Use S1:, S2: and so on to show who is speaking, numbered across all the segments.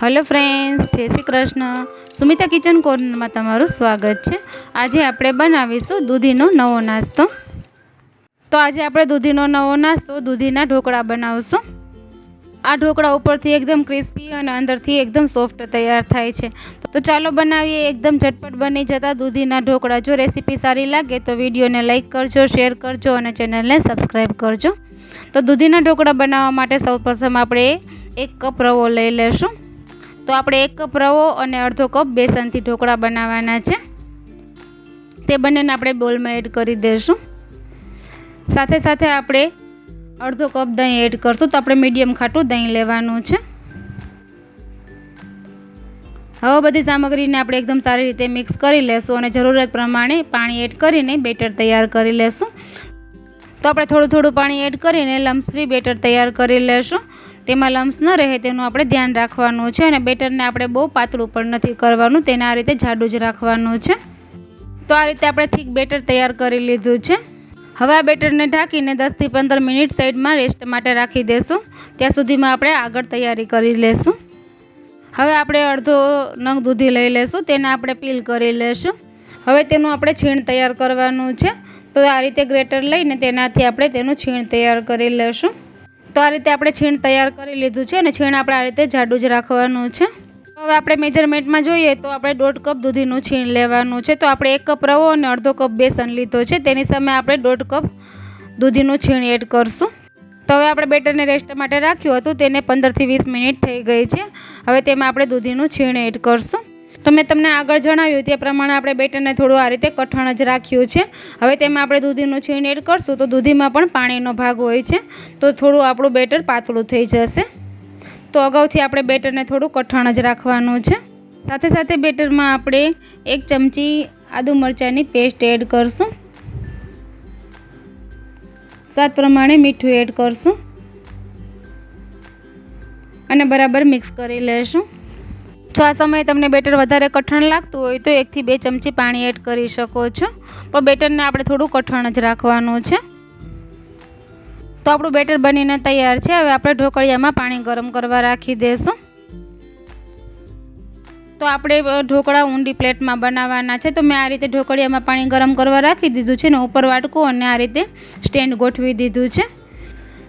S1: Hello friends Jai Shri Krishna. Sumita kitchen કોર્નરમાં તમારું સ્વાગત છે. આજે આપણે બનાવીશું દૂધીનો નવો નાસ્તો. તો આજે આપણે દૂધીનો નવો નાસ્તો દૂધીના ઢોકળા બનાવશું. આ ઢોકળા ઉપરથી એકદમ ક્રિસ્પી અને અંદરથી એકદમ સોફ્ટ તૈયાર થાય છે. તો ચાલો બનાવીએ, એકદમ ઝટપટ બની જતા દૂધીના ઢોકળા. જો રેસીપી સારી લાગે તો વિડીયોને લાઇક કરજો શેર કરજો અને ચેનલને સબસ્ક્રાઈબ કરજો. તો દૂધીના ઢોકળા બનાવવા માટે સૌપ્રથમ આપણે એક કપ રવો લઈ લેશું. તો આપણે એક કપ રવો અને અડધો કપ બેસનથી ઢોકળા બનાવવાના છે. તે બંનેને આપણે બોલમાં એડ કરી દઈશું સાથે સાથે આપણે અડધો કપ દહીં એડ કરશું તો આપણે મીડિયમ ખાટું દહીં લેવાનું છે. હવે બધી સામગ્રીને આપણે એકદમ સારી રીતે મિક્સ કરી લેશું અને જરૂરિયાત પ્રમાણે પાણી એડ કરીને બેટર તૈયાર કરી લેશું. તો આપણે થોડું થોડું પાણી એડ કરીને લમ્સ ફ્રી બેટર તૈયાર કરી લેશું. તેમાં લમ્સ ન રહે તેનું આપણે ધ્યાન રાખવાનું છે અને બેટરને આપણે બહુ પાતળું પણ નથી કરવાનું. તેને આ રીતે જાડું જ રાખવાનું છે. તો આ રીતે આપણે થીક બેટર તૈયાર કરી લીધું છે. હવે આ બેટરને ઢાંકીને દસથી પંદર મિનિટ સાઈડમાં રેસ્ટ માટે રાખી દેશું. ત્યાં સુધીમાં આપણે આગળ તૈયારી કરી લેશું. હવે આપણે અડધો નંગ દૂધી લઈ લેશું. તેને આપણે પીલ કરી લેશું. હવે તેનું આપણે છીણ તૈયાર કરવાનું છે. તો આ રીતે ગ્રેટર લઈને તેનાથી આપણે તેનું છીણ તૈયાર કરી લેશું. તો આ રીતે આપણે છીણ તૈયાર કરી લીધું છે અને છીણ આપણે આ રીતે જાડું જ રાખવાનું છે. હવે આપણે મેજરમેન્ટમાં જોઈએ તો આપણે દોઢ કપ દૂધીનું છીણ લેવાનું છે. તો આપણે એક કપ રવો અને અડધો કપ બેસન લીધો છે. તેની સામે આપણે દોઢ કપ દૂધીનું છીણ એડ કરશું. તો હવે આપણે બેટરને રેસ્ટ માટે રાખ્યું હતું. તેને પંદરથી વીસ મિનિટ થઈ ગઈ છે. હવે તેમાં આપણે દૂધીનું છીણ એડ કરશું. તો મેં તમને આગળ જણાવ્યું તે પ્રમાણે આપણે બેટરને થોડું આ રીતે કઠણ જ રાખ્યું છે. હવે તેમાં આપણે દૂધીનું છીણ એડ કરશું તો દૂધીમાં પણ પાણીનો ભાગ હોય છે. તો થોડું આપણું બેટર પાતળું થઈ જશે. તો અગાઉથી આપણે બેટરને થોડું કઠણ જ રાખવાનું છે. સાથે સાથે બેટરમાં આપણે એક ચમચી આદુ મરચાંની પેસ્ટ એડ કરશું. સ્વાદ પ્રમાણે મીઠું એડ કરશું. અને બરાબર મિક્સ કરી લેશું. જો આ સમયે તમને બેટર વધારે કઠણ લાગતું હોય તો એકથી બે ચમચી પાણી એડ કરી શકો છો. પણ બેટરને આપણે થોડું કઠણ જ રાખવાનું છે. તો આપણું બેટર બનીને તૈયાર છે. હવે આપણે ઢોકળિયામાં પાણી ગરમ કરવા રાખી દઈશું તો આપણે ઢોકળા ઊંડી પ્લેટમાં બનાવવાના છે. તો મેં આ રીતે ઢોકળિયામાં પાણી ગરમ કરવા રાખી દીધું છે ને ઉપર વાટકું અને આ રીતે સ્ટેન્ડ ગોઠવી દીધું છે.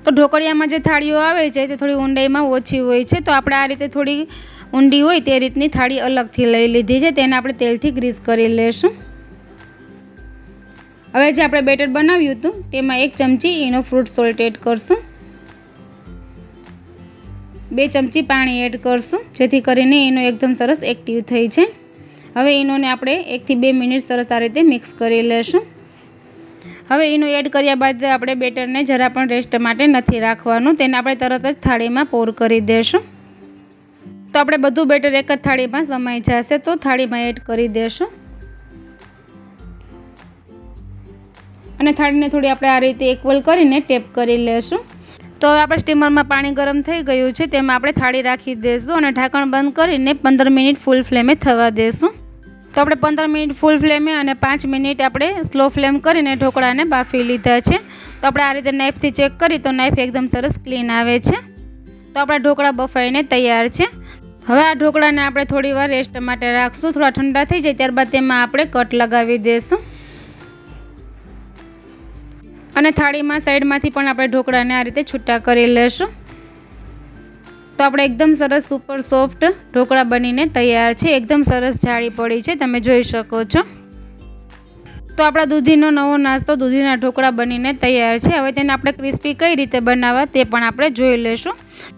S1: તો ઢોકળિયામાં જે થાળીઓ આવે છે તે થોડી ઊંડાઈમાં ઓછી હોય છે. તો આપણે આ રીતે થોડી ઊંડી હોય તે રીતની થાળી અલગથી લઈ લીધી છે. તેને આપણે તેલથી ગ્રીસ કરી લેશું. હવે જે આપણે બેટર બનાવ્યું હતું, તેમાં એક ચમચી એનો ફ્રૂટ સોલ્ટ એડ કરશું. બે ચમચી પાણી એડ કરશું, જેથી કરીને એનો એકદમ સરસ એક્ટિવ થઈ છે હવે એનોને આપણે એકથી બે મિનિટ સરસ આ રીતે મિક્સ કરી લેશું. હવે એનું એડ કર્યા બાદ આપણે બેટરને જરા પણ રેસ્ટ માટે નથી રાખવાનું. તેને આપણે તરત જ થાળીમાં પોર કરી દઈશું તો આપણે બધું બેટર એક જ થાળીમાં સમાઈ જશે તો થાળીમાં એડ કરી દેશું. અને થાળીને થોડી આપણે આ રીતે ઇક્વલ કરીને ટેપ કરી લેશું. તો હવે આપણે સ્ટીમરમાં પાણી ગરમ થઈ ગયું છે તેમાં આપણે થાળી રાખી દઈશું અને ઢાંકણ બંધ કરીને પંદર મિનિટ ફૂલ ફ્લેમે થવા દઈશું તો આપણે પંદર મિનિટ ફૂલ ફ્લેમે અને પાંચ મિનિટ આપણે સ્લો ફ્લેમ કરીને ઢોકળાને બાફી લીધા છે. તો આપણે આ રીતે નાઇફથી ચેક કરી તો નાઇફ એકદમ સરસ ક્લીન આવે છે. તો આપણા ઢોકળા બફાઈને તૈયાર છે. હવે આ ઢોકળાને આપણે થોડી વાર રેસ્ટ માટે રાખશું. થોડા ઠંડા થઈ જાય ત્યારબાદ તેમાં આપણે કટ લગાવી દઈશું અને થાળીમાં સાઈડમાંથી પણ આપણે ઢોકળાને આ રીતે છૂટા કરી લેશું. તો આપણે એકદમ સરસ સુપર સોફ્ટ ઢોકળા બનીને તૈયાર છે. એકદમ સરસ જાળી પડી છે. તમે જોઈ શકો છો. તો આપણા દૂધીનો નવો નાસ્તો, દૂધીના ઢોકળા બનીને તૈયાર છે. હવે તેને આપણે ક્રિસ્પી કઈ રીતે બનાવવા તે પણ આપણે જોઈ લેશું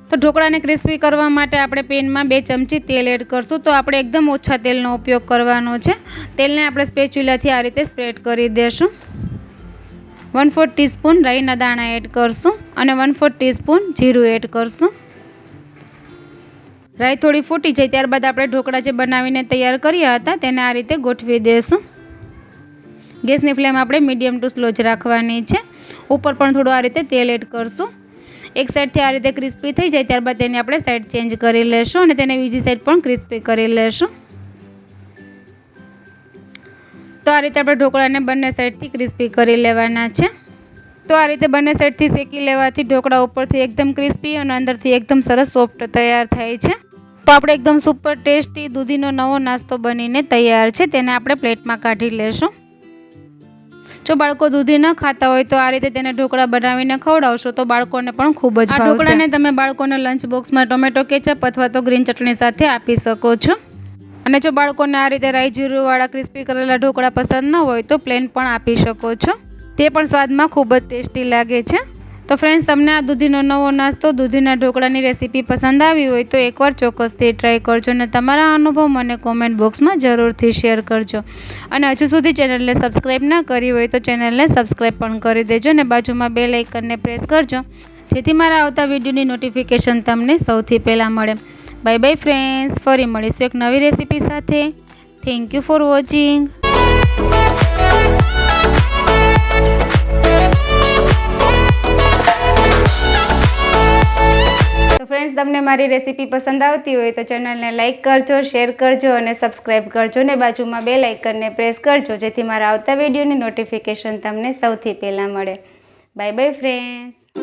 S1: તો ઢોકળાને ક્રિસ્પી કરવા માટે આપણે પેનમાં બે ચમચી તેલ એડ કરશું. તો આપણે એકદમ ઓછા તેલનો ઉપયોગ કરવાનો છે. તેલને આપણે સ્પેચ્યુલાથી આ રીતે સ્પ્રેડ કરી દઈશું વન ફોર ટીસ્પૂન રાઈના દાણા એડ કરશું અને વન ફોર ટીસ્પૂન જીરું એડ કરશું. રાઈ થોડી ફૂટી જાય ત્યારબાદ આપણે ઢોકળા જે બનાવીને તૈયાર કર્યા હતા તેને આ રીતે ગોઠવી દઈશું ગેસની ફ્લેમ આપણે મીડિયમ ટુ સ્લો જ રાખવાની છે. ઉપર પણ થોડું આ રીતે તેલ એડ કરશું. એક સાઈડથી આ રીતે ક્રિસ્પી થઈ જાય, ત્યારબાદ તેને આપણે સાઈડ ચેન્જ કરી લેશું અને તેને બીજી સાઈડ પણ ક્રિસ્પી કરી લેશું. તો આ રીતે આપણે ઢોકળાને બંને સાઈડથી ક્રિસ્પી કરી લેવાના છે. તો આ રીતે બંને સાઈડથી શેકી લેવાથી ઢોકળા ઉપરથી એકદમ ક્રિસ્પી અને અંદરથી એકદમ સરસ સોફ્ટ તૈયાર થાય છે. તો આપણે એકદમ સુપર ટેસ્ટી દૂધીનો નવો નાસ્તો બનીને તૈયાર છે, તેને આપણે પ્લેટમાં કાઢી લેશું. જો બાળકો દૂધી ન ખાતા હોય તો આ રીતે તેને ઢોકળા બનાવીને ખવડાવશો તો બાળકોને પણ ખૂબ જ આ ઢોકળાને તમે બાળકોને લંચ બોક્સમાં ટોમેટો કેચઅપ અથવા તો ગ્રીન ચટણી સાથે આપી શકો છો. અને જો બાળકોને આ રીતે રાઈ જીરુંવાળા ક્રિસ્પી કરેલા ઢોકળા પસંદ ન હોય તો પ્લેન પણ આપી શકો છો. તે પણ સ્વાદમાં ખૂબ જ ટેસ્ટી લાગે છે. તો ફ્રેન્ડ્સ તમને આ દૂધીનો નવો નાસ્તો, દૂધીના ઢોકળાની રેસીપી પસંદ આવી હોય તો એકવાર ચોક્કસથી ટ્રાય કરજો અને તમારા અનુભવ મને કોમેન્ટ બોક્સમાં જરૂરથી શેર કરજો. અને હજુ સુધી ચેનલને સબસ્ક્રાઈબ ના કરી હોય તો ચેનલને સબસ્ક્રાઈબ પણ કરી દેજો અને બાજુમાં બે લાઇકનને પ્રેસ કરજો, જેથી મારા આવતા વિડીયોની નોટિફિકેશન તમને સૌથી પહેલાં મળે. બાય બાય ફ્રેન્ડ્સ ફરી મળીશું એક નવી રેસીપી સાથે. થેન્ક યુ ફોર વોચિંગ તમને મારી રેસીપી પસંદ આવતી હોય તો ચેનલને લાઇક કરજો, શેર કરજો અને સબસ્ક્રાઈબ કરજો ને બાજુમાં બે લાઇકનને પ્રેસ કરજો, જેથી મારા આવતા વિડીયોની નોટિફિકેશન તમને સૌથી પહેલાં મળે. Bye bye friends